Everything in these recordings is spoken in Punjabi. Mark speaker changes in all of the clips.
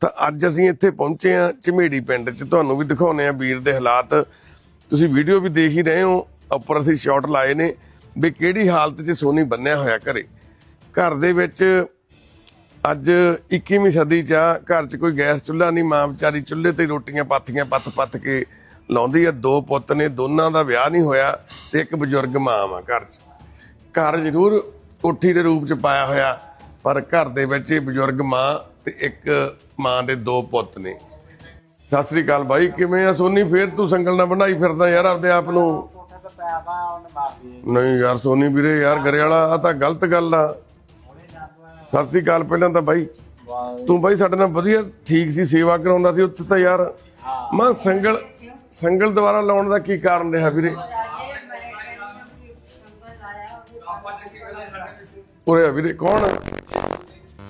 Speaker 1: ਤਾਂ ਅੱਜ ਅਸੀਂ ਇੱਥੇ ਪਹੁੰਚੇ ਆ ਝਮੇੜੀ ਪਿੰਡ 'ਚ। ਤੁਹਾਨੂੰ ਵੀ ਦਿਖਾਉਨੇ ਆ ਵੀਰ ਦੇ ਹਾਲਾਤ। ਤੁਸੀਂ ਵੀਡੀਓ ਵੀ ਦੇਖ ਹੀ ਰਹੇ ਹੋ, ਉੱਪਰ ਅਸੀਂ ਸ਼ਾਟ ਲਾਏ ਨੇ ਵੀ ਕਿਹੜੀ ਹਾਲਤ 'ਚ ਸੋਨੀ ਬੰਨਿਆ ਹੋਇਆ ਘਰੇ। ਘਰ ਦੇ ਵਿੱਚ ਅੱਜ 21ਵੀਂ ਸਦੀ 'ਚ ਆ, ਘਰ 'ਚ ਕੋਈ ਗੈਸ ਚੁੱਲ੍ਹਾ ਨਹੀਂ, ਮਾਂ ਵਿਚਾਰੀ ਚੁੱਲ੍ਹੇ ਤੇ ਹੀ ਰੋਟੀਆਂ ਪਾਥੀਆਂ ਪੱਤ-ਪੱਤ ਕੇ ਲਾਉਂਦੀ ਆ। ਦੋ ਪੁੱਤ ਨੇ, ਦੋਨਾਂ ਦਾ ਵਿਆਹ ਨਹੀਂ ਹੋਇਆ ਤੇ ਇੱਕ ਬਜ਼ੁਰਗ ਮਾਂ ਵਾ ਘਰ 'ਚ। ਘਰ ਜ਼ਰੂਰ ਕੋਠੀ ਦੇ ਰੂਪ 'ਚ ਪਾਇਆ ਹੋਇਆ, ਪਰ ਘਰ ਦੇ ਵਿੱਚ ਇਹ ਬਜ਼ੁਰਗ ਮਾਂ ਤੇ ਇੱਕ ਮਾਂ ਦੇ ਦੋ ਪੁੱਤ ਨੇ। ਸਤਿ ਸ੍ਰੀ ਅਕਾਲ ਬਾਈ, ਕਿਵੇਂ ਆ ਸੋਨੀ? ਫੇਰ ਤੂੰ ਸੰਗਲ ਨਾ ਬਣਾਈ ਫਿਰਦਾ ਯਾਰ ਆਪਦੇ ਆਪ ਨੂੰ। ਨਹੀਂ ਯਾਰ ਸੋਨੀ ਵੀਰੇ, ਯਾਰ ਗਰੇ ਵਾਲਾ ਆ ਤਾਂ ਗਲਤ ਗੱਲ ਆ। ਸਤਿ ਸ੍ਰੀ ਅਕਾਲ ਪਹਿਲਾਂ ਤਾਂ ਬਾਈ। ਤੂੰ ਬਾਈ ਸਾਡੇ ਨਾਲ ਵਧੀਆ ਠੀਕ ਸੀ, ਸੇਵਾ ਕਰਾਉਂਦਾ ਸੀ ਉੱਥੇ ਤਾਂ ਯਾਰ। ਮੈਂ, ਸੰਗਲ ਸੰਗਲ ਦੁਆਰਾ ਲਾਉਣ ਦਾ ਕੀ ਕਾਰਨ ਰਿਹਾ ਵੀਰੇ? ਉਰੇ ਵੀਰੇ, ਕੌਣ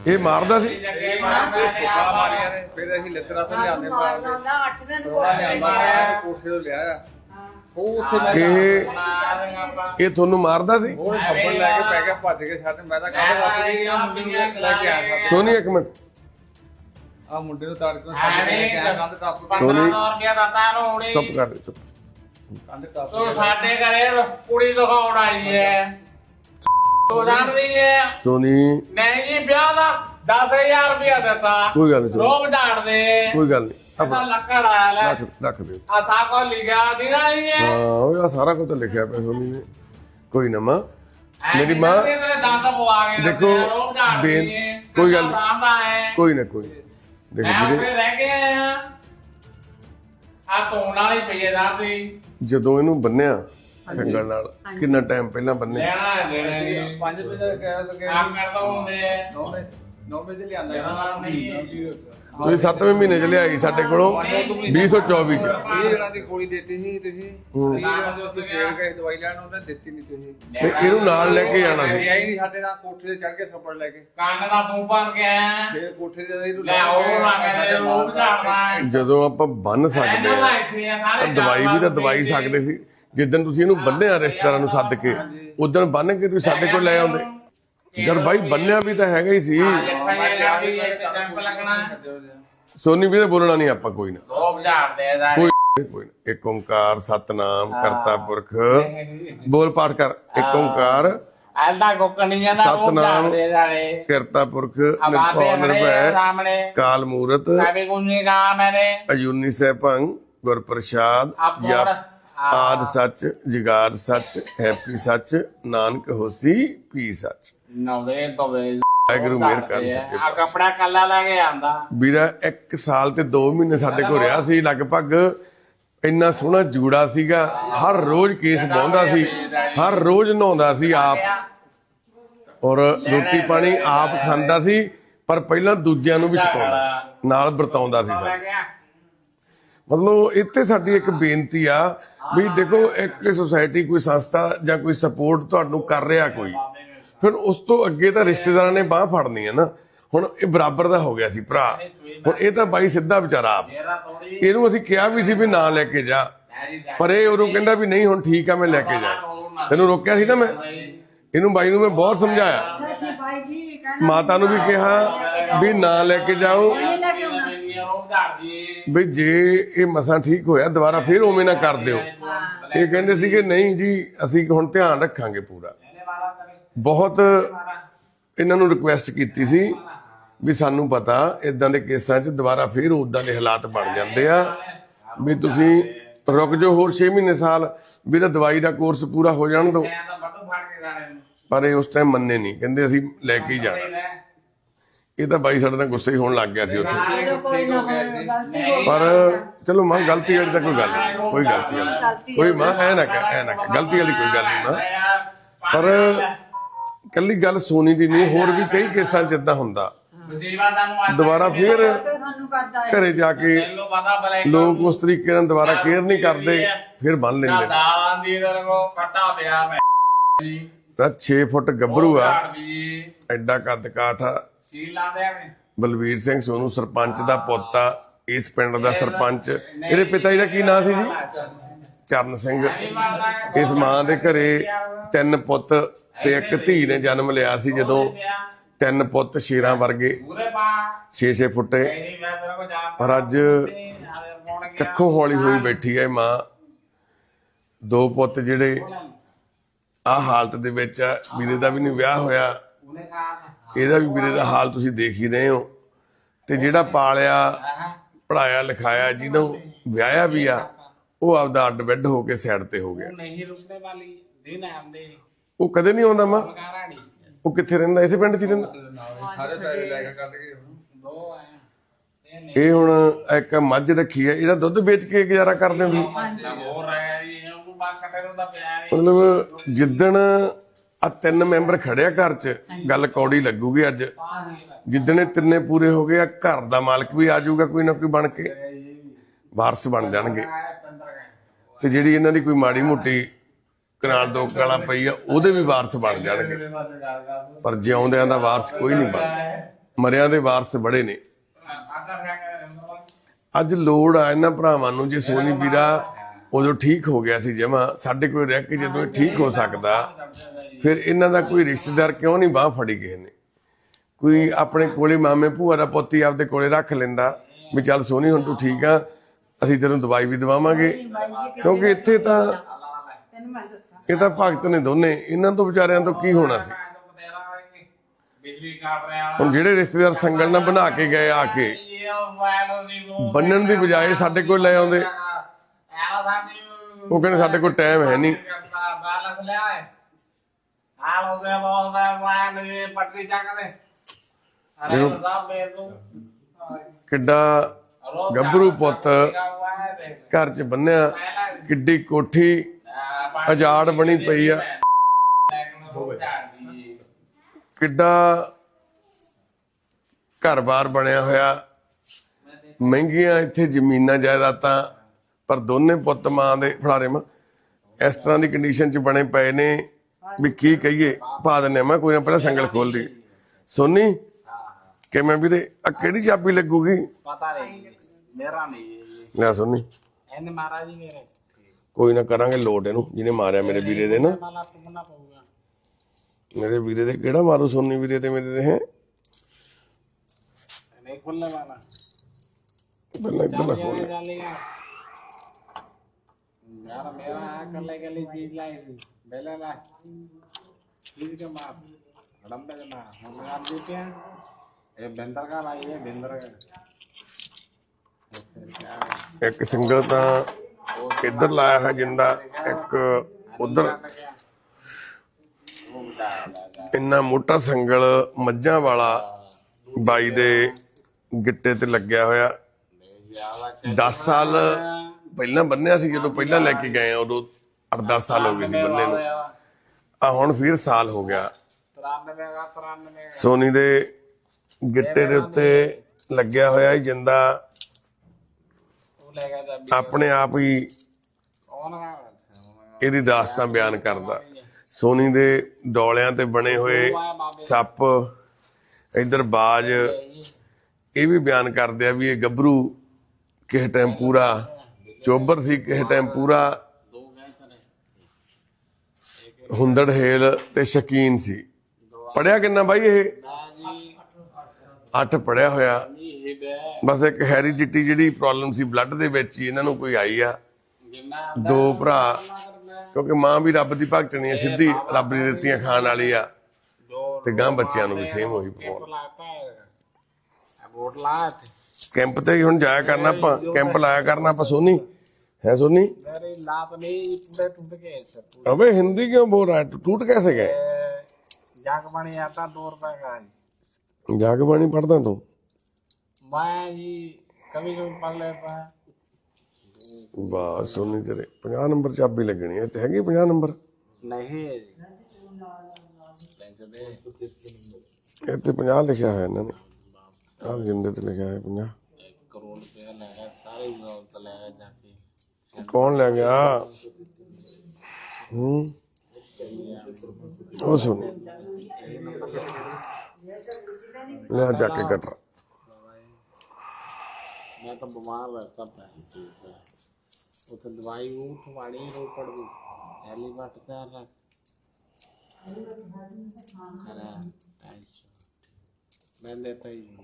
Speaker 1: ਆ? ਇਹ ਮਾਰਦਾ ਸੀ?
Speaker 2: ਮਾਰੀਆਂ ਨੇ ਫਿਰ ਅਸੀਂ ਲੱਤਰਾ ਤੋਂ ਲਿਆਉਂਦੇ ਮਾਰਦੇ
Speaker 3: ਅੱਠ ਦਿਨ
Speaker 2: ਥੋੜਾ ਲਿਆਂਦਾ ਕੋਠੇ ਤੋਂ ਲਿਆ ਆ ਉਹ ਉੱਥੇ ਲੈ
Speaker 1: ਇਹ ਇਹ ਤੁਹਾਨੂੰ ਮਾਰਦਾ ਸੀ?
Speaker 2: ਉਹ ਫੱਬੜ ਲੈ ਕੇ ਪੈ ਗਿਆ ਭੱਜ ਕੇ ਛੱਡ ਮੈਂ ਤਾਂ ਕਾਹਦੇ ਵਾਸਤੇ ਨਹੀਂ ਆ ਮੁੰਡੇ ਨੂੰ ਲੈ ਕੇ ਆਇਆ
Speaker 1: ਸੋਨੀ ਇੱਕ ਮਿੰਟ।
Speaker 2: ਆ ਮੁੰਡੇ ਨੂੰ ਤੜ ਕੇ ਛੱਡ ਕੇ ਲੈ ਕੇ ਆਇਆ ਕੰਧ ਟੱਪ ਕੇ
Speaker 4: 15000 ਰੁਪਇਆ ਦਿੱਤਾ ਇਹਨੂੰ ਹੁਣੀ
Speaker 1: ਚੁੱਪ ਕਰ ਦੇ, ਚੁੱਪ।
Speaker 2: ਕੰਧ ਟੱਪ
Speaker 4: ਤੂੰ ਸਾਡੇ ਘਰੇ ਕੁੜੀ ਦਿਖਾਉਣ ਆਈ ਹੈ ਤੂੰ ਜਾਣਦੀ ਹੈ ਨਹੀਂ ਜੀ ਵਿਆਹ ਦਾ 10000 ਰੁਪਇਆ ਦਿੱਤਾ।
Speaker 1: ਕੋਈ ਗੱਲ ਨਹੀਂ ਸੋਨੀ,
Speaker 4: ਰੋਬ ਝਾੜ ਦੇ
Speaker 1: ਕੋਈ ਗੱਲ ਨਹੀਂ
Speaker 4: ਇਹਦਾ
Speaker 1: ਆਪਾਂ
Speaker 4: ਲੱਕੜ ਆਇਆ ਲੈ।
Speaker 1: ਰੱਖ ਰੱਖ ਦੇ
Speaker 4: ਆ ਸਾ ਕੋ ਲਿਖਿਆ ਦੀਦਾ ਨਹੀਂ ਹੈ
Speaker 1: ਹਾਂ ਉਹ ਆਹ ਸਾਰਾ ਕੁਝ ਤਾਂ ਲਿਖਿਆ ਪਿਆ ਸੋਨੀ ਨੇ। ਕੋਈ ਨਾ ਮਾਂ।
Speaker 4: ਐਂ
Speaker 1: ਮੇਰੀ ਮਾਂ-
Speaker 4: ਕਹਿੰਦੇ ਤੇਰੇ ਦੰਦ ਪਵਾ ਕੇ
Speaker 1: ਦੇਖੋ, ਬੇਨ-
Speaker 4: ਹੈ।
Speaker 1: ਕੋਈ ਗੱਲ
Speaker 4: ਹੈ।
Speaker 1: ਕੋਈ ਨਾ ਕੋਈ ਨਾ। ਦੇਖ
Speaker 4: ਮੈਂ
Speaker 1: ਵੀਰੇ।
Speaker 4: ਉੱਥੇ ਰਹਿ ਕੇ ਆਇਆ। ਆ ਧੋਣ ਵਾਲੀ ਪਈ ਹੈ ਦਾਦੀ।
Speaker 1: ਜਦੋਂ ਇਹਨੂੰ ਬੰਨਿਆ ਸੰਗਲ ਨਾਲ। ਕਿੰਨਾ ਟਾਈਮ ਪਹਿਲਾਂ ਬੰਨਿਆ
Speaker 4: ਲੈਣਾ ਹੈ, ਲੈਣਾ ਹੈ।
Speaker 2: 5 ਵਜੇ ਦਾ ਕਹਿਆ ਲੱਗੇ
Speaker 4: ਕੰਮ ਕਰਦਾ ਹੁੰਦੇ ਆ
Speaker 2: 9 ਵਜੇ 9 ਵਜੇ ਲਿਆਂਦਾ।
Speaker 4: ਲੈਣਾ ਨਹੀਂ।
Speaker 1: ਤੁਸੀਂ 7ਵੇਂ ਮਹੀਨੇ ਚ ਲਿਆਈ ਸਾਡੇ ਕੋਲੋਂ। 2024 ਚ।
Speaker 2: ਇਹ ਜਣਾ ਦੀ ਗੋਲੀ ਦਿੱਤੀ ਸੀ ਤੁਸੀਂ। ਇਹ ਜਣਾ ਦੇ ਉੱਤੇ ਫੇਰ ਦਵਾਈ ਲੈਣ ਉਹਨੇ ਦਿੱਤੀ ਨਹੀਂ ਤੁਸੀਂ।
Speaker 1: ਵੀ ਇਹਨੂੰ ਨਾਲ ਲੈ ਕੇ ਜਾਣਾ ਸੀ।
Speaker 2: ਆਈ ਨਹੀਂ ਸਾਡੇ ਨਾਲ ਕੋਠੇ ਤੇ ਚੜ ਕੇ ਥੱਪੜ ਲੈ ਕੇ।
Speaker 4: ਕੰਨ ਦਾ ਮੂੰਹ ਬਣ ਕੇ ਆਇਆ
Speaker 2: ਫੇਰ ਕੋਠੇ ਤੇ ਇਹਨੂੰ
Speaker 4: ਲੈ ਉਹ ਨਾ ਕਹਿੰਦੇ ਰੋਬ ਝਾੜਦਾ
Speaker 1: ਜਦੋਂ ਆਪਾਂ ਬੰਨ ਸਕਦੇ ਆ ਤਾਂ ਦਵਾਈ ਵੀ ਤਾਂ ਦਵਾਈ ਸਕਦੇ ਸੀ। ਜਿੱਦਣ ਤੁਸੀਂ ਇਹਨੂੰ ਬੰਨਿਆ ਰਿਸ਼ਤੇਦਾਰਾਂ ਨੂੰ ਸੱਦ ਕੇ ਉਦੋਂ ਬੰਨ ਕੇ ਤੁਸੀਂ ਸਾਡੇ ਕੋਲ ਲੈ ਆਉਂਦੇ। ਜਦ ਬਾਈ ਬੰਨਿਆ ਵੀ ਤਾਂ ਹੈਗਾ ਹੀ ਸੀ। ਸੋਨੀ ਵੀਰੇ ਬੋਲਣਾ ਨਹੀਂ ਆਪਾਂ ਕੋਈ ਨਾ।
Speaker 4: ਰੋਬ ਝਾੜਦੇ ਆ ਸਾਰੇ
Speaker 1: ਕੋਈ ਕੋਈ ਨਾ। ਇੱਕ ਓੰਕਾਰ ਸਤਨਾਮ ਕਰਤਾ ਪੁਰਖ। ਬੋਲ ਪਾਠ ਕਰ। ਇੱਕ ਓੰਕਾਰ
Speaker 4: ਐਲਦਾ ਕੁੱਕ ਨਹੀਂ ਜਾਂਦਾ ਰੋਬ
Speaker 1: ਸਤਨਾਮ। ਕਰਤਾ ਪੁਰਖ ਨਿਰਭਉ ਨਿਰਭੈ ਕਾਲ ਮੂਰਤ
Speaker 4: ਸਾਬੇ ਗੁੰਨੀ ਗਾ ਮੈਨੇ
Speaker 1: ਅਯੂਨੀ ਸੈਭੰ ਗੁਰ ਪ੍ਰਸਾਦ
Speaker 4: ਬੜਾ-
Speaker 1: ਆਦ ਸੱਚ ਜਗਾਦ ਸੱਚ ਹੈਪੀ ਸੱਚ ਨਾਨਕ ਹੋਸੀ ਪੀ ਸੱਚ।
Speaker 4: ਨੌਦੇ ਤੋਂ ਵੇ
Speaker 1: ਵਾਹਿਗੁਰੂ ਮਿਹਰ ਕਰਨ ਸੱਚੇ
Speaker 4: ਆ ਕਪੜਾ ਕੱਲਾ ਲੈ ਕੇ ਆਂਦਾ।
Speaker 1: ਵੀਰਾ 1 ਸਾਲ ਤੇ 2 ਮਹੀਨੇ ਸਾਡੇ ਕੋਲ ਰਿਹਾ ਸੀ ਲਗਭਗ ਇੰਨਾ ਸੋਹਣਾ ਜੂੜਾ ਸੀਗਾ। ਹਰ ਰੋਜ਼ ਕੇਸ ਬਾਉਂਦਾ ਸੀ ਹਰ ਰੋਜ਼ ਨਹਾਉਂਦਾ ਸੀ ਆਪ। ਔਰ ਰੋਟੀ ਪਾਣੀ ਆਪ ਖਾਂਦਾ ਸੀ ਪਰ ਪਹਿਲਾਂ ਦੂਜਿਆਂ ਨੂੰ ਵੀ ਸਿਖਾਉਂਦਾ ਨਾਲ ਵਰਤਾਉਂਦਾ ਸੀ
Speaker 4: ਗਿਆ।
Speaker 1: ਮਤਲਬ ਇੱਥੇ ਸਾਡੀ ਇੱਕ ਬੇਨਤੀ ਆ ਵੀ ਦੇਖੋ ਇੱਕ ਸੁਸਾਇਟੀ ਕੋਈ ਸੰਸਥਾ ਜਾਂ ਕੋਈ ਸਪੋਰਟ ਤੁਹਾਨੂੰ ਕਰ ਰਿਹਾ ਕੋਈ ਫਿਰ ਉਸ ਤੋਂ ਅੱਗੇ ਤਾਂ ਰਿਸ਼ਤੇਦਾਰਾਂ ਨੇ ਬਾਹ ਫੜਨੀ ਹੈ ਨਾ। ਹੁਣ ਇਹ ਬਰਾਬਰ ਦਾ ਹੋ ਗਿਆ ਸੀ ਭਰਾ। ਹੁਣ ਇਹ ਤਾਂ ਬਾਈ ਸਿੱਧਾ ਵਿਚਾਰਾ ਆਪ। ਇਹਨੂੰ ਅਸੀਂ ਕਿਹਾ ਵੀ ਸੀ ਵੀ ਨਾ ਲੈ ਕੇ ਜਾ। ਪਰ ਇਹ ਉਦੋਂ ਕਹਿੰਦਾ ਵੀ ਨਹੀਂ ਹੁਣ ਠੀਕ ਆ ਮੈਂ ਲੈ ਕੇ ਜਾ। ਤੈਨੂੰ ਰੋਕਿਆ ਸੀ ਨਾ ਮੈਂ? ਇਹਨੂੰ ਬਾਈ ਨੂੰ ਮੈਂ ਬਹੁਤ ਸਮਝਾਇਆ। ਮਾਤਾ ਨੂੰ ਵੀ ਕਿਹਾ ਵੀ ਨਾ ਲੈ ਕੇ ਜਾਓ। ਵੀ ਜੇ ਇਹ ਮਸਾਂ ਠੀਕ ਹੋਇਆ ਦੁਬਾਰਾ ਫੇਰ ਉਵੇਂ ਨਾ ਕਰ ਦਿਓ। ਇਹ ਕਹਿੰਦੇ ਸੀ ਕਿ ਨਹੀਂ ਜੀ ਅਸੀਂ ਹੁਣ ਧਿਆਨ ਰੱਖਾਂਗੇ ਪੂਰਾ। ਬਹੁਤ ਇਹਨਾਂ ਨੂੰ ਰਿਕੁਐਸਟ ਕੀਤੀ ਸੀ ਵੀ ਸਾਨੂੰ ਪਤਾ ਇਦਾਂ ਦੇ ਕੇਸਾਂ 'ਚ ਦੁਬਾਰਾ ਫੇਰ ਉਦਾਂ ਦੇ ਹਾਲਾਤ ਬਣ ਜਾਂਦੇ ਆ। ਵੀ ਤੁਸੀਂ ਰੁਕ ਜਾਓ ਹੋਰ 6 ਮਹੀਨੇ ਸਾਲ ਵੀ ਤਾਂ ਦਵਾਈ ਦਾ ਕੋਰਸ ਪੂਰਾ ਹੋ ਜਾਣ ਦਿਓ
Speaker 4: ਨੂੰ।
Speaker 1: ਪਰ ਇਹ ਉਸ ਟਾਈਮ ਮੰਨੇ ਨਹੀਂ ਕਹਿੰਦੇ ਅਸੀਂ ਲੈ ਕੇ ਹੀ ਜਾਣਾ। ਇਹ ਤਾਂ ਬਾਈ ਸਾਡੇ ਨਾਲ ਗੁੱਸੇ ਹੀ ਹੋਣ ਲੱਗ ਗਿਆ ਸੀ ਉੱਥੇ।
Speaker 3: ਕੋਈ ਨਾ ਹੋਵੇ ਗਲਤੀ ਹੋ
Speaker 1: ਪਰ ਚਲੋ ਮਾਂ ਗਲਤੀ ਵਾਲੀ ਤਾਂ ਕੋਈ ਗੱਲ ਨਹੀਂ ਕੋਈ ਗਲਤੀ ਵਾਲੀ ਕੋਈ ਮਾਂ ਐ ਨਾ ਕਹਿ ਐ ਨਾ ਕਹਿ ਗਲਤੀ ਵਾਲੀ ਕੋਈ ਗੱਲ ਨਹੀਂ ਮਾਂ। ਪਰ ਕੱਲੀ ਗੱਲ ਸੋਨੀ ਦੀ ਨਹੀਂ ਹੋਰ ਵੀ ਕਈ ਕੇਸਾਂ 'ਚ ਇਦਾਂ ਹੁੰਦਾ। ਦੁਬਾਰਾ ਫੇਰ
Speaker 3: ਸਾਨੂੰ ਕਰਦਾ ਹੈ
Speaker 1: ਘਰੇ ਜਾ ਕੇ
Speaker 4: ਲੋ ਪਤਾ ਬਲੇ
Speaker 1: ਲੋਕ ਉਸ ਤਰੀਕੇ ਨਾਲ ਦੁਬਾਰਾ ਕੇਅਰ ਨਹੀਂ ਕਰਦੇ ਫਿਰ ਬੰਨ ਲੈਂਦੇ ਨੇ।
Speaker 4: ਦਾਲਾਂ ਦੀ ਤੇਰੇ ਕੋ ਫਟਾ ਪਿਆ ਮੈਂ। ਜੀ
Speaker 1: ਤਾਂ 6 ਫੁੱਟ ਗੱਭਰੂ ਆ
Speaker 4: ਝਾੜਦੀ
Speaker 1: ਐਡਾ ਕੱਦ ਕਾਠ ਆ। ਬਲਵੀਰ ਸਿੰਘ ਸੋਨੂ ਸਰਪੰਚ ਦਾ ਪੁੱਤ ਆ ਇਸ ਪਿੰਡ ਦਾ ਸਰਪੰਚ। ਇਹਦੇ ਪਿਤਾ ਜੀ ਦਾ ਕੀ ਨਾਂ ਸੀ ਜੀ? ਚਰਨ ਸਿੰਘ। ਇਸ ਮਾਂ ਦੇ ਘਰੇ ਤਿੰਨ ਪੁੱਤ ਤੇ ਇੱਕ ਧੀ ਨੇ ਜਨਮ ਲਿਆ ਸੀ ਜਦੋਂ ਤਿੰਨ ਪੁੱਤ ਸ਼ੇਰਾਂ ਵਰਗੇ।
Speaker 4: ਪੂਰੇ ਪਾ
Speaker 1: 6-6 ਫੁੱਟੇ ਪਰ ਅੱਜ ਕੱਖੋਂ ਹੌਲੀ ਹੋਈ ਬੈਠੀ ਹੈ ਮਾਂ। ਦੋ ਪੁੱਤ ਜਿਹੜੇ ਆ ਹਾਲਤ ਦੇ ਵਿੱਚ ਆ ਵੀਰੇ ਦਾ ਵੀ ਨਹੀਂ ਵਿਆਹ ਹੋਇਆ। ਇਹਦਾ ਵੀ ਵੀਰੇ ਦਾ ਹਾਲ ਤੁਸੀਂ ਦੇਖ ਹੀ ਰਹੇ ਹੋ। ਤੇ ਜਿਹੜਾ ਪਾਲਿਆ ਪੜਾਇਆ ਲਿਖਾਇਆ ਜਿਹਨੂੰ ਵਿਆਹਿਆ ਵੀ ਆ ਉਹ ਆਪਦਾ ਅੱਡ ਬੈੱਡ ਹੋ ਕੇ ਸਾਈਡ ਤੇ ਹੋ ਗਿਆ।
Speaker 4: ਨਹੀਂ ਰੁਕਨੇ ਵਾਲੀ ਦਿਨ ਆਂਦੇ
Speaker 1: ਉਹ ਕਦੇ ਨਹੀਂ ਆਉਂਦਾ ਮਾਂ? ਉਹ ਕਿੱਥੇ ਰਹਿੰਦਾ? ਇਸੇ ਪਿੰਡ 'ਚ ਹੀ ਰਹਿੰਦਾ?
Speaker 2: ਸਾਰੇ ਪੈਸੇ ਲੈ ਕੇ ਕੱਢ ਕੇ
Speaker 4: ਦੋ ਆਇਆ ਇਹ
Speaker 1: ਹੁਣ ਇੱਕ ਮੱਝ ਰੱਖੀ ਹੈ ਇਹਦਾ ਦੁੱਧ ਵੇਚ ਕੇ ਗੁਜ਼ਾਰਾ ਕਰਦੇ ਹੋ ਤੁਸੀਂ?
Speaker 4: ਨਾ ਹੋ ਰਿਹਾ ਜੀ ਉਹ ਬਾਤ ਕੱਟੇ ਨੂੰ ਤਾਂ ਪਿਆ ਨਹੀਂ
Speaker 1: ਮਤਲਬ ਜਿੱਦਣ ਆ ਤਿੰਨ ਮੈਂਬਰ ਖੜਿਆ ਘਰ 'ਚ ਗੱਲ ਕੌੜੀ ਲੱਗੂਗੀ ਅੱਜ। ਜਿੱਦਣ ਤਿੰਨੇ ਪੂਰੇ ਹੋ ਗਏ ਆ ਘਰ ਦਾ ਮਾਲਕ ਵੀ ਆ ਜਾਊਗਾ ਕੋਈ ਨਾ ਕੋਈ ਬਣ ਕੇ। ਵਾਰਸ ਬਣ ਜਾਣਗੇ। ਤੇ ਜਿਹੜੀ ਇਹਨਾਂ ਦੀ ਕੋਈ ਮਾੜੀ ਮੋਟੀ ਕਨਾਲ ਦੋ ਕਾਲਾ ਪਈ ਆ ਉਹਦੇ ਵੀ ਵਾਰਸ ਬਣ ਜਾਣਗੇ। ਪਰ ਜਿਉਂਦਿਆਂ ਦਾ ਵਾਰਸ ਕੋਈ ਨਹੀਂ ਬਣਦਾ ਮਰਿਆਂ ਦੇ ਵਾਰਸ ਬੜੇ ਨੇ। ਅੱਜ ਲੋੜ ਆ ਇਹਨਾਂ ਭਰਾਵਾਂ ਨੂੰ ਜੇ ਸੋਨੀ ਵੀਰਾ ਉਦੋਂ ਠੀਕ ਹੋ ਗਿਆ ਸੀ ਜਮਾ, ਸਾਡੇ ਕੋਲ ਰਹਿ ਕੇ ਜਦੋਂ ਇਹ ਠੀਕ ਹੋ ਸਕਦਾ, ਫਿਰ ਇਹਨਾਂ ਦਾ ਕੋਈ ਰਿਸ਼ਤੇਦਾਰ ਕਿਉਂ ਨਹੀਂ ਬਾਹ ਫੜੀ ਕਿਸੇ ਨੇ? ਕੋਈ ਆਪਣੇ ਕੋਲੇ ਮਾਮੇ ਭੂਆ ਦਾ ਪੁੱਤੀ ਆਪਦੇ ਕੋਲੇ ਰੱਖ ਲੈਂਦਾ, ਵੀ ਚੱਲ ਸੋਨੀ, ਹੁਣ ਤੂੰ ਠੀਕ ਆ, ਅਸੀਂ ਤੈਨੂੰ ਦਵਾਈ ਵੀ ਦਵਾਵਾਂਗੇ। ਕਿਉਂਕਿ ਇੱਥੇ ਤਾਂ ਇਹ ਤਾਂ ਭਗਤ ਨੇ ਦੋਨੇ, ਇਹਨਾਂ ਤੋਂ ਵਿਚਾਰਿਆਂ ਤੋਂ ਕੀ ਹੋਣਾ ਸੀ? ਹੁਣ ਜਿਹੜੇ ਰਿਸ਼ਤੇਦਾਰ ਸੰਗਲ ਨਾਲ ਬਣਾ ਕੇ ਗਏ ਆ ਕੇ, ਬੰਨਣ ਦੀ ਬਜਾਏ ਸਾਡੇ ਕੋਲ ਲੈ ਆਉਂਦੇ। ਉਹ ਕਹਿੰਦੇ ਸਾਡੇ ਕੋਲ ਟਾਈਮ ਹੈ ਨਹੀਂ।
Speaker 4: ਲਿਆ ਹੈ ਹਾਲ ਹੋ ਗਿਆ ਬਹੁਤ ਹੈ ਮੋਬਾਈਲ ਇਹ ਪੱਟੀ ਚੱਕਦੇ ਅਰੇ ਸਾਹਿਬ ਮੇਰੇ ਤੋਂ
Speaker 1: ਕਿੱਡਾ ਗੱਭਰੂ ਪੁੱਤ ਘਰ 'ਚ ਬੰਨਿਆ ਕਿੱਡੀ ਕੋਠੀ ਅਜਾੜ ਬਣੀ ਪਈ ਆ। ਕਿੱਡਾ ਘਰ-ਬਾਰ ਬਣਿਆ ਹੋਇਆ। ਮਹਿੰਗੀਆਂ ਇੱਥੇ ਜ਼ਮੀਨਾਂ ਜਾਇਦਾਦਾਂ ਪਰ ਦੋਨੇ ਪੁੱਤ ਮਾਂ ਦੇ ਫੜਾਰੇ ਮਾਂ ਇਸ ਤਰ੍ਹਾਂ ਦੀ ਕੰਡੀਸ਼ਨ 'ਚ ਬਣੇ ਪਏ ਨੇ ਵੀ ਕੀ ਕਹੀਏ ਪਾ ਦਿੰਨੇ ਮੈਂ ਕੋਈ ਨਾ ਪਹਿਲਾਂ ਸੰਗਲ ਖੋਲ ਦੀ ਸੋਨੀ ਕਿਵੇਂ ਵੀਰੇ? ਆ ਕਿਹੜੀ ਚਾਬੀ ਲੱਗੂਗੀ?
Speaker 4: ਪਤਾ ਨਹੀਂ ਮੇਰਾ ਨਹੀਂ
Speaker 1: ਲੈ ਸੋਨੀ।
Speaker 4: ਇਹਨੇ ਮਾਰਾ ਜੀ ਮੇਰੇ।
Speaker 1: ਕੋਈ ਨਾ ਕਰਾਂਗੇ ਲੋਟ ਇਹਨੂੰ ਜਿਹਨੇ ਮਾਰਿਆ ਮੇਰੇ ਵੀਰੇ ਦੇ ਨਾ। ਮੇਰੇ ਵੀਰੇ ਦੇ ਕਿਹੜਾ ਮਾਰੂ ਸੋਨੀ ਵੀਰੇ ਤੇ ਮੇਰੇ ਦੇ ਹੈ?
Speaker 4: ਨਹੀਂ ਵਾਲਾ
Speaker 1: ਪਹਿਲਾਂ ਇੱਧਰ ਨਾ ਖੋਲ
Speaker 4: ये डालेगा यार मेरा आ कर ले गली चीज लाई थी बेले ला चीज के माप लंबे ना हम आप देते हैं ये बेंदर का भाई है बेंदर का
Speaker 1: ਇੱਕ ਸਿੰਗਲ ਤਾਂ ਇੱਧਰ ਲਾਇਆ ਹੈ ਜਿੰਦਾ ਇੱਕ ਉਧਰ ਇੰਨਾ ਮੋਟਾ ਸੰਗਲ ਮੱਝਾਂ ਵਾਲਾ ਬਾਈ ਦੇ ਗਿੱਟੇ ਤੇ ਲੱਗਿਆ ਹੋਇਆ 10 ਸਾਲ ਪਹਿਲਾਂ ਬੰਨਿਆ ਸੀ ਜਦੋਂ ਪਹਿਲਾਂ ਲੈ ਕੇ ਗਏ ਆ ਉਦੋਂ 8-10 ਸਾਲ ਹੋ ਗਏ ਸੀ ਬੰਨੇ ਨੂੰ। ਆ ਹੁਣ ਫਿਰ ਸਾਲ ਹੋ ਗਿਆ। ਸੋਨੀ ਦੇ ਗਿੱਟੇ ਦੇ ਉੱਤੇ ਲੱਗਿਆ ਹੋਇਆ ਹੀ ਜਿੰਦਾ। ਆਪਣੇ ਆਪ ਹੀ ਇਹਦੀ ਦਾਸਤਾਂ ਬਿਆਨ ਕਰਦਾ। ਸੋਨੀ ਦੇ ਡੋਲਿਆਂ ਤੇ ਬਣੇ ਹੋਏ ਸੱਪ ਇਧਰ ਬਾਜ। ਇਹ ਵੀ ਬਿਆਨ ਕਰਦੇ ਆ ਵੀ ਇਹ ਗੱਭਰੂ ਕਿਸੇ ਟਾਈਮ ਪੂਰਾ ਚੋਬਰ ਸੀ ਕਿਸੇ ਟਾਈਮ ਪੂਰਾ ਹੁੰਦੜ ਹੇਲ ਤੇ ਸ਼ਕੀਨ ਸੀ। ਪੜਿਆ ਕਿੰਨਾ ਬਾਈ ਇਹ? ਅੱਠ ਪੜਿਆ ਹੋਇਆ। ਬਸ ਇੱਕ ਹੈਰੀ ਜਿੱਟੀ ਜਿਹੜੀ ਪ੍ਰੋਬਲਮ ਸੀ ਬਲੱਡ ਦੇ ਵਿੱਚ ਹੀ ਇਹਨਾਂ ਨੂੰ ਕੋਈ ਆਈ ਆ। ਦੋ ਭਰਾ, ਕਿਉਂਕਿ ਮਾਂ ਵੀ ਰੱਬ ਦੀ ਭਗਤਣੀ ਆ ਸਿੱਧੀ ਰੱਬ ਦੀ ਦਿੱਤੀਆਂ ਖਾਣ ਵਾਲੀ ਆ। ਤੇ ਗਾਂ ਬੱਚਿਆਂ ਨੂੰ ਵੀ ਸੇਮ
Speaker 4: ਹੋਈ ਪਵਾ ਵੋਟ ਲਾਇਆ ਤੇ।
Speaker 1: ਕੈਂਪ ਤੇ ਹੀ ਹੁਣ ਜਾਇਆ ਕਰਨਾ ਆਪਾਂ ਕੈਂਪ ਲਾਇਆ ਕਰਨਾ ਆਪਾਂ ਸੋਨੀ है सोनी
Speaker 4: मेरी लात नहीं पूरे टूट गए सब पूरे
Speaker 1: अबे हिंदी क्यों बोल रहा है तो टूट कैसे गए
Speaker 4: जागबाणी आता दो रुपए का है।
Speaker 1: जाके बाणी पढ़ता तू
Speaker 4: मैं जी कभी कभी पढ़ लेता है
Speaker 1: वाह सोनी तेरे 50 नंबर चाबी लगनी है ते हैगी 50 नंबर
Speaker 4: नहीं है जी पैसे दे
Speaker 1: ਇੱਥੇ 50 ਲਿਖਿਆ ਹੋਇਆ ਇਹਨਾਂ ਨੇ ਆਹ ਜਿੰਦੇ ਤੇ ਲਿਖਿਆ ਹੈ 50
Speaker 4: एक करोड़ रुपया लगा सारे दौलत लगा जाके
Speaker 1: ਕੌਣ ਲੈ ਗਿਆ ਹੂੰ ਉਹ ਸੁਣ ਲੈ ਜਾ ਕੇ ਕਟਰ
Speaker 4: मैं तो बीमार रहता था वो तो दवाई उठ वाड़ी रोपड़ दी पहली बात कर रहा ਪਹਿਲੇ ਪਈ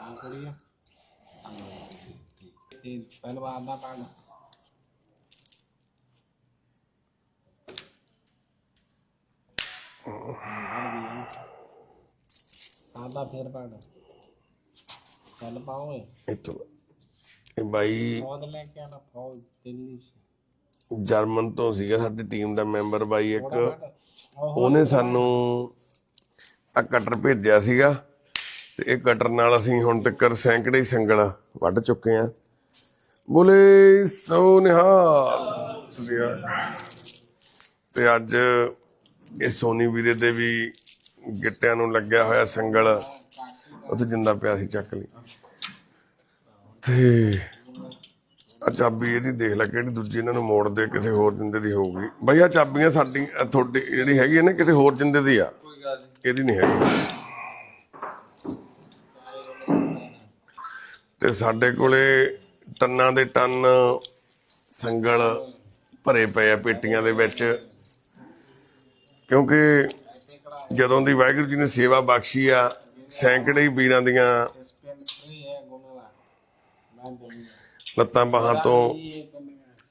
Speaker 4: ਆ ਕੁੜੀਆ
Speaker 1: ਆ ਇਹ ਪਹਿਲਵਾਨ
Speaker 4: ਦਾ ਪਾਣ ਆਲਾ ਫੇਰ ਪਾਣ ਬਾਈ
Speaker 1: ਜਰਮਨ ਤੋਂ ਸੀਗਾ ਸਾਡੀ ਟੀਮ ਦਾ ਮੈਂਬਰ ਬਾਈ ਇੱਕ ਉਹਨੇ ਸਾਨੂੰ ਕਟਰ ਭੇਜਿਆ ਸੀਗਾ ਤੇ ਇਹ ਕਟਰ ਨਾਲ ਅਸੀਂ ਹੁਣ ਤੱਕ ਸੈਂਕੜੇ ਸੰਗਲ ਵੱਢ ਚੁੱਕੇ ਆ ਬੋਲੇ ਸੋ ਨਿਹਾਲ। ਸ੍ਰੀ ਅਕਾਲ। ਤੇ ਅੱਜ ਇਹ ਸੋਨੀ ਵੀਰੇ ਦੇ ਵੀ ਗਿੱਟਿਆਂ ਨੂੰ ਲੱਗਿਆ ਹੋਇਆ ਸੰਗਲ ਉੱਥੇ ਜਿੰਦਾ ਪਿਆ ਸੀ ਚੱਕ ਲਈ। ਤੇ ਆ ਚਾਬੀ ਇਹਦੀ ਦੇਖ ਲੈ ਕਿਹੜੀ ਦੂਜੀ ਇਹਨਾਂ ਨੂੰ ਮੋੜ ਦੇ ਕਿਸੇ ਹੋਰ ਜਿੰਦੇ ਦੀ ਹੋਊਗੀ। ਬਈ ਆ ਚਾਬੀਆਂ ਸਾਡੀ ਤੁਹਾਡੀ ਜਿਹੜੀ ਹੈਗੀ ਹੈ ਨਾ ਕਿਸੇ ਹੋਰ ਜਿੰਦੇ ਦੀ ਆ ਇਹਦੀ ਨਹੀਂ ਹੈਗੀ। ਤੇ ਸਾਡੇ ਕੋਲੇ ਟੰਨਾਂ ਦੇ ਟੰਨ ਸੰਗਲ ਭਰੇ ਪਏ ਆ ਪੇਟੀਆਂ ਦੇ ਵਿੱਚ। ਕਿਉਂਕਿ ਜਦੋਂ ਦੀ ਵਾਹਿਗੁਰੂ ਜੀ ਨੇ ਸੇਵਾ ਬਖਸ਼ੀ ਆ ਸੈਂਕੜੇ ਹੀ ਵੀਰਾਂ ਦੀਆਂ ਲੱਤਾਂ ਬਾਹਾਂ ਤੋਂ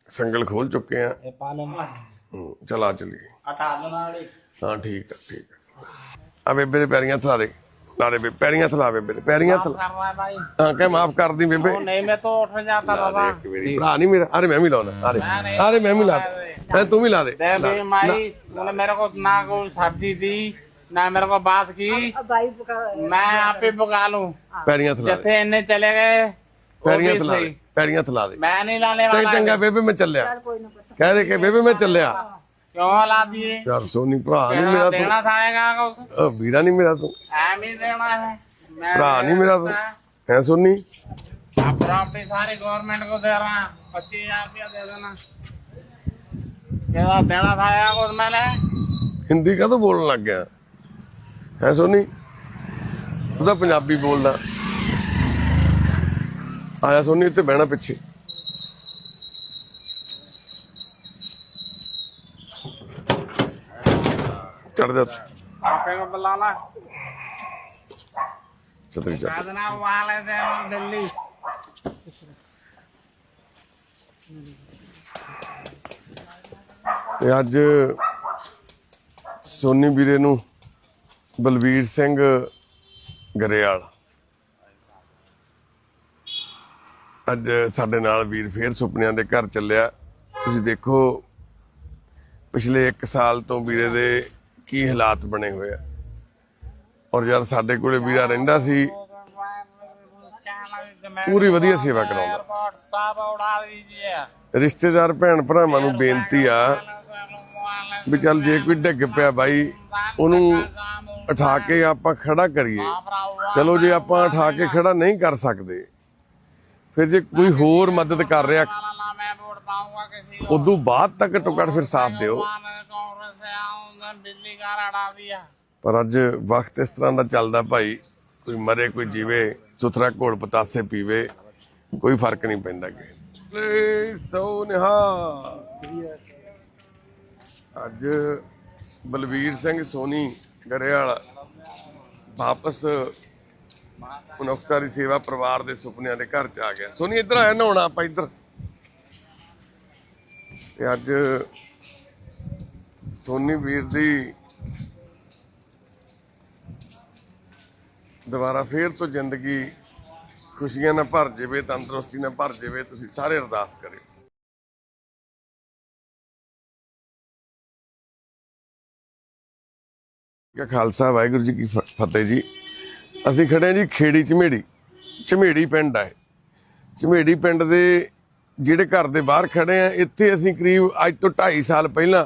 Speaker 1: ਸੰਗਲ ਖੋਲ ਚੁੱਕੇ ਆ। ਚਲਾ
Speaker 4: ਚਲੀ
Speaker 1: ਹਾਂ ਠੀਕ ਆ ਠੀਕ ਆ। ਬੇਬੇ ਦੇ ਪੈਰੀਆਂ ਥਾਰੇ ਦੇ ਲਾ ਦੇ ਬੇ ਪੈਰੀਆਂ ਥਲਾ ਬੇਬੇ ਦੇ ਪੈਰੀਆਂ ਥਲਾ
Speaker 4: कर रहा है भाई
Speaker 1: ਹਾਂ ਕਹਿ ਮਾਫ ਕਰ ਦੀ ਬੇਬੇ
Speaker 4: वो नहीं मैं तो उठ जाता बाबा
Speaker 1: ਇੱਕ ਮੇਰੀ ਭਰਾ ਨਹੀਂ ਮੇਰਾ ਅਰੇ ਮੈਂ ਵੀ ਲਾਉਣਾ ਅਰੇ ਅਰੇ ਮੈਂ ਵੀ ਲਾ ਦੇ ਤੂੰ ਵੀ ਲਾ ਦੇ
Speaker 4: दे भाई माई उन्होंने मेरे को ना कोई सब्जी दी ना मेरे को बात की
Speaker 3: ਬਾਈ ਪਕਾ
Speaker 4: मैं आप ही पका लूं
Speaker 1: ਪੈਰੀਆਂ ਥਲਾ ਦੇ
Speaker 4: जथे इन्हें चले गए वो
Speaker 1: ਪੈਰੀਆਂ
Speaker 4: भी
Speaker 1: ਥਲਾ
Speaker 4: सही
Speaker 1: ਦੇ ਪੈਰੀਆਂ ਥਲਾ ਦੇ
Speaker 4: मैं नहीं लाने
Speaker 1: ਚੰਗਾ
Speaker 4: वाला
Speaker 1: ਚੰਗਾ ਬੇਬੇ ਮੈਂ ਚੱਲਿਆ
Speaker 3: ਕੋਈ ਨਾ ਪਤਾ
Speaker 1: ਕਹਿ ਦੇ ਕਿ ਬੇਬੇ ਮੈਂ ਚੱਲਿਆ
Speaker 4: ਕਿਉਂ ਲਾ ਦੀਏ
Speaker 1: 400 ਨਹੀਂ ਭਰਾ ਨਹੀਂ ਮੇਰਾ ਤੂੰ।
Speaker 4: ਦੇਣਾ ਸਾਲੇਗਾ ਕੁਛ?
Speaker 1: ਅਹ ਵੀਰਾ ਨਹੀਂ ਮੇਰਾ ਤੂੰ।
Speaker 4: ਐਵੇਂ ਹੀ ਦੇਣਾ ਹੈ।
Speaker 1: ਭਰਾ ਨਹੀਂ ਮੇਰਾ ਤੂੰ। ਹੈ ਸੋਨੀ?
Speaker 4: ਆ ਪ੍ਰੋਪਰਟੀ ਸਾਰੇ ਗਵਰਨਮੈਂਟ ਕੋ ਦੇ ਰਹਾ। 25000 ਰੁਪਇਆ ਦੇ ਦੇਣਾ। ਕਿਹਦਾ ਦੇਣਾ ਸਾਲੇਗਾ ਕੁਛ ਮੈਂ ਲੈ।
Speaker 1: ਹਿੰਦੀ ਕਦੋਂ ਬੋਲਣ ਲੱਗ ਗਿਆ? ਹੈ ਸੋਨੀ? ਤੂੰ ਤਾਂ ਪੰਜਾਬੀ ਬੋਲਦਾ। ਆਇਆ ਸੋਨੀ ਇੱਥੇ ਬਹਿਣਾ ਪਿੱਛੇ। ਚੜ ਜਾ
Speaker 4: आपे को बुलाना
Speaker 1: ਛਤਰੀ ਚੜ
Speaker 4: कह देना वहाँ ले जाए दिल्ली
Speaker 1: ਤੇ ਅੱਜ ਸੋਨੀ ਵੀਰੇ ਨੂੰ ਬਲਵੀਰ ਸਿੰਘ ਗਰੇਵਾਲ ਅੱਜ ਸਾਡੇ ਨਾਲ ਵੀਰ ਫੇਰ ਸੁਪਨਿਆਂ ਦੇ ਘਰ ਚੱਲਿਆ ਤੁਸੀਂ ਦੇਖੋ ਪਿਛਲੇ 1 ਸਾਲ ਤੋਂ ਵੀਰੇ ਦੇ ਕੀ ਹਾਲਾਤ ਬਣੇ ਹੋਏ ਆ। ਔਰ ਯਾਰ ਸਾਡੇ ਕੋਲੇ ਵੀਰਾ ਰਹਿੰਦਾ ਸੀ, ਪੂਰੀ ਵਧੀਆ ਸੇਵਾ ਕਰਾਉਂਦਾ। ਰਿਸ਼ਤੇਦਾਰ ਭੈਣ ਭਰਾਵਾਂ ਨੂੰ ਬੇਨਤੀ ਆ ਵੀ ਚੱਲ ਜੇ ਕੋਈ ਡਿੱਗ ਪਿਆ ਬਾਈ, ਉਹਨੂੰ ਉਠਾ ਕੇ ਆਪਾਂ ਖੜਾ ਕਰੀਏ। ਚਲੋ ਜੇ ਆਪਾਂ ਉਠਾ ਕੇ ਖੜਾ ਨਹੀਂ ਕਰ ਸਕਦੇ, ਫਿਰ ਜੇ ਕੋਈ ਹੋਰ ਮਦਦ ਕਰ ਰਿਹਾ
Speaker 4: पाऊंगा किसी को
Speaker 1: ਉਦੋਂ ਬਾਅਦ ਤੱਕ ਟੁਕੜ ਫਿਰ ਸਾਥ ਦਿਓ
Speaker 4: कांग्रेस से आऊंगा बिजली का हटा दिया
Speaker 1: ਪਰ ਅੱਜ ਵਕਤ ਇਸ ਤਰ੍ਹਾਂ ਦਾ ਚੱਲਦਾ ਭਾਈ ਕੋਈ ਮਰੇ ਕੋਈ ਜੀਵੇ ਸੁਥਰਾ ਘੋਲ ਪਤਾਸੇ ਪੀਵੇ ਕੋਈ ਫਰਕ ਨਹੀਂ ਪੈਂਦਾ ਕਿ ਲੈ ਸੋ ਨਿਹਾ ਅੱਜ ਬਲਵੀਰ ਸਿੰਘ ਸੋਨੀ ਗਰੇਵਾਲ ਵਾਪਸ ਮਨੁੱਖਤਾ ਦੀ ਸੇਵਾ ਪਰਿਵਾਰ ਦੇ ਸੁਪਨਿਆਂ ਦੇ ਘਰ ਚ ਆ ਗਿਆ ਸੋਨੀ ਇੱਧਰ ਆਇਆ ਨਹਾਉਣਾ ਆਪਾਂ ਇੱਧਰ ਤੇ ਅੱਜ ਸੋਨੀ ਵੀਰ ਦੀ ਦੁਬਾਰਾ ਫੇਰ ਤੋਂ ਜ਼ਿੰਦਗੀ ਖੁਸ਼ੀਆਂ ਨਾਲ ਭਰ ਜਾਵੇ, ਤੰਦਰੁਸਤੀ ਨਾਲ ਭਰ ਜਾਵੇ, ਤੁਸੀਂ ਸਾਰੇ ਅਰਦਾਸ ਕਰਿਓ। ਕਾ ਖਾਲਸਾ, ਵਾਹਿਗੁਰੂ ਜੀ ਕੀ ਫਤਿਹ ਜੀ। ਅਸੀਂ ਖੜੇ ਹਾਂ ਜੀ ਖੇੜੀ ਝਮੇੜੀ ਝਮੇੜੀ ਪਿੰਡ ਹੈ ਝਮੇੜੀ ਪਿੰਡ ਦੇ ਜਿਹੜੇ ਘਰ ਦੇ ਬਾਹਰ ਖੜੇ ਆ, ਇੱਥੇ ਅਸੀਂ ਕਰੀਬ ਅੱਜ ਤੋਂ 2.5 ਸਾਲ ਪਹਿਲਾਂ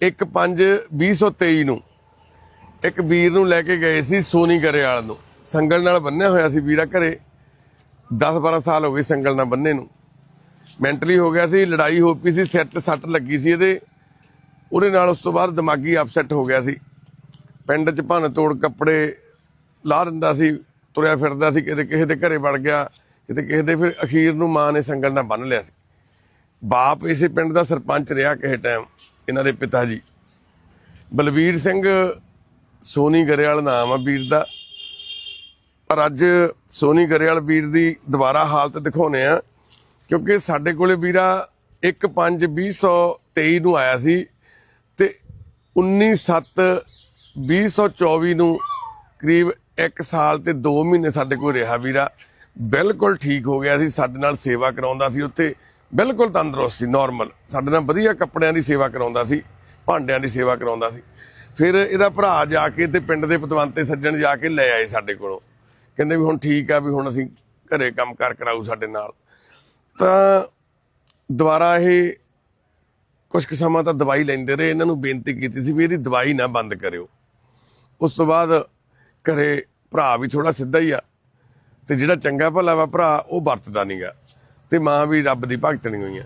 Speaker 1: 1/5/2023 ਨੂੰ ਇੱਕ ਵੀਰ ਨੂੰ ਲੈ ਕੇ ਗਏ ਸੀ ਸੋਨੀ ਗਰੇਵਾਲ ਨੂੰ। ਸੰਗਲ ਨਾਲ ਬੰਨਿਆ ਹੋਇਆ ਸੀ ਵੀਰਾ ਘਰੇ। 10-12 ਸਾਲ ਹੋ ਗਏ ਸੰਗਲ ਨਾਲ ਬੰਨੇ ਨੂੰ। ਮੈਂਟਲੀ ਹੋ ਗਿਆ ਸੀ, ਲੜਾਈ ਹੋ ਪਈ ਸੀ, ਸਿਰ 'ਤੇ ਸੱਟ ਲੱਗੀ ਸੀ ਇਹਦੇ। ਉਹਦੇ ਨਾਲ ਉਸ ਤੋਂ ਬਾਅਦ ਦਿਮਾਗੀ ਅਪਸੈਟ ਹੋ ਗਿਆ ਸੀ। ਪਿੰਡ 'ਚ ਭੰਨ ਤੋੜ ਕੱਪੜੇ ਲਾ ਦਿੰਦਾ ਸੀ, ਤੁਰਿਆ ਫਿਰਦਾ ਸੀ, ਕਿਤੇ ਕਿਸੇ ਦੇ ਘਰੇ ਵੜ ਗਿਆ। ਕਿਤੇ ਕਿਸੇ ਦੇ ਫਿਰ ਅਖੀਰ ਨੂੰ ਮਾਂ ਨੇ ਸੰਗਲ ਨਾਲ ਬੰਨ ਲਿਆ ਸੀ। ਬਾਪ ਇਸੇ ਪਿੰਡ ਦਾ ਸਰਪੰਚ ਰਿਹਾ ਕਿਸੇ ਟਾਈਮ ਇਹਨਾਂ ਦੇ ਪਿਤਾ ਜੀ। ਬਲਵੀਰ ਸਿੰਘ ਸੋਨੀ ਗਰੇਵਾਲ ਨਾਮ ਆ ਵੀਰ ਦਾ। ਪਰ ਅੱਜ ਸੋਨੀ ਗਰੇਵਾਲ ਵੀਰ ਦੀ ਦੁਬਾਰਾ ਹਾਲਤ ਦਿਖਾਉਨੇ ਆ, ਕਿਉਂਕਿ ਸਾਡੇ ਕੋਲੇ ਵੀਰਾ 1/5/2023 ਨੂੰ ਆਇਆ ਸੀ ਤੇ 19/7/2024 ਨੂੰ ਕਰੀਬ 1 ਸਾਲ ਤੇ 2 ਮਹੀਨੇ ਸਾਡੇ ਕੋਲ ਰਿਹਾ ਵੀਰਾ। ਬਿਲਕੁਲ ਠੀਕ ਹੋ ਗਿਆ ਸੀ, ਸਾਡੇ ਨਾਲ ਸੇਵਾ ਕਰਾਉਂਦਾ ਸੀ ਉੱਥੇ। ਬਿਲਕੁਲ ਤੰਦਰੁਸਤ ਸੀ ਨਾਰਮਲ ਸਾਡੇ ਨਾਲ ਵਧੀਆ ਕੱਪੜਿਆਂ ਦੀ ਸੇਵਾ ਕਰਾਉਂਦਾ ਸੀ, ਭਾਂਡਿਆਂ ਦੀ ਸੇਵਾ ਕਰਾਉਂਦਾ ਸੀ। ਫਿਰ ਇਹਦਾ ਭਰਾ ਜਾ ਕੇ ਤੇ ਪਿੰਡ ਦੇ ਪਤਵੰਤੇ ਸੱਜਣ ਜਾ ਕੇ ਲੈ ਆਏ ਸਾਡੇ ਕੋਲੋਂ। ਕਹਿੰਦੇ ਵੀ ਹੁਣ ਠੀਕ ਆ ਵੀ ਹੁਣ ਅਸੀਂ ਘਰੇ ਕੰਮ ਕਾਰ ਕਰਾਊ ਸਾਡੇ ਨਾਲ। ਤਾਂ ਦੁਬਾਰਾ ਇਹ ਕੁਝ ਕੁ ਸਮਾਂ ਤਾਂ ਦਵਾਈ ਲੈਂਦੇ ਰਹੇ, ਇਹਨਾਂ ਨੂੰ ਬੇਨਤੀ ਕੀਤੀ ਸੀ ਵੀ ਇਹਦੀ ਦਵਾਈ ਨਾ ਬੰਦ ਕਰਿਓ। ਉਸ ਤੋਂ ਬਾਅਦ ਘਰੇ ਭਰਾ ਵੀ ਥੋੜਾ ਸਿੱਧਾ ਹੀ ਆ। ਤੇ ਜਿਹੜਾ ਚੰਗਾ ਭਲਾ ਵਾ ਭਰਾ, ਉਹ ਵਰਤਦਾ ਨਹੀਂਗਾ ਤੇ ਮਾਂ ਵੀ ਰੱਬ ਦੀ ਭਗਤ ਨਹੀਂ ਹੋਈਆਂ।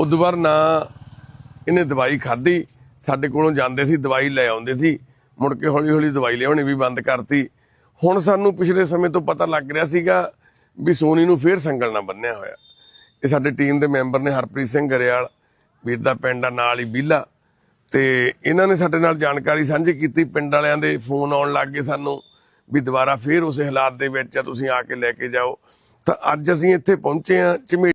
Speaker 1: ਉਦੋਂ ਬਾਅਦ ਨਾ ਇਹਨੇ ਦਵਾਈ ਖਾਧੀ, ਸਾਡੇ ਕੋਲੋਂ ਜਾਂਦੇ ਸੀ, ਦਵਾਈ ਲੈ ਆਉਂਦੇ ਸੀ। ਮੁੜ ਕੇ ਹੌਲੀ ਹੌਲੀ ਦਵਾਈ ਲਿਆਉਣੀ ਵੀ ਬੰਦ ਕਰਤੀ। ਹੁਣ ਸਾਨੂੰ ਪਿਛਲੇ ਸਮੇਂ ਤੋਂ ਪਤਾ ਲੱਗ ਰਿਹਾ ਸੀਗਾ ਵੀ ਸੋਨੀ ਨੂੰ ਫੇਰ ਸੰਗਲ ਨਾਲ ਬੰਨਿਆ ਹੋਇਆ। ਇਹ ਸਾਡੇ ਟੀਮ ਦੇ ਮੈਂਬਰ ਨੇ ਹਰਪ੍ਰੀਤ ਸਿੰਘ ਗਰੇਵਾਲ, ਵੀਰ ਦਾ ਪਿੰਡ ਆ, ਨਾਲ ਹੀ ਬੀਲਾ। ਤੇ ਇਹਨਾਂ ਨੇ ਸਾਡੇ ਨਾਲ ਜਾਣਕਾਰੀ ਸਾਂਝੀ ਕੀਤੀ, ਪਿੰਡ ਵਾਲਿਆਂ ਦੇ ਫੋਨ ਆਉਣ ਲੱਗ ਗਏ ਸਾਨੂੰ। ਵੀ ਦੁਬਾਰਾ ਫੇਰ ਉਸ ਹਾਲਾਤ ਦੇ ਵਿੱਚ ਤੁਸੀਂ ਆ ਕੇ ਲੈ ਕੇ ਜਾਓ। ਤਾਂ ਅੱਜ ਅਸੀਂ ਇੱਥੇ ਪਹੁੰਚੇ ਆ ਝਮੇੜੀ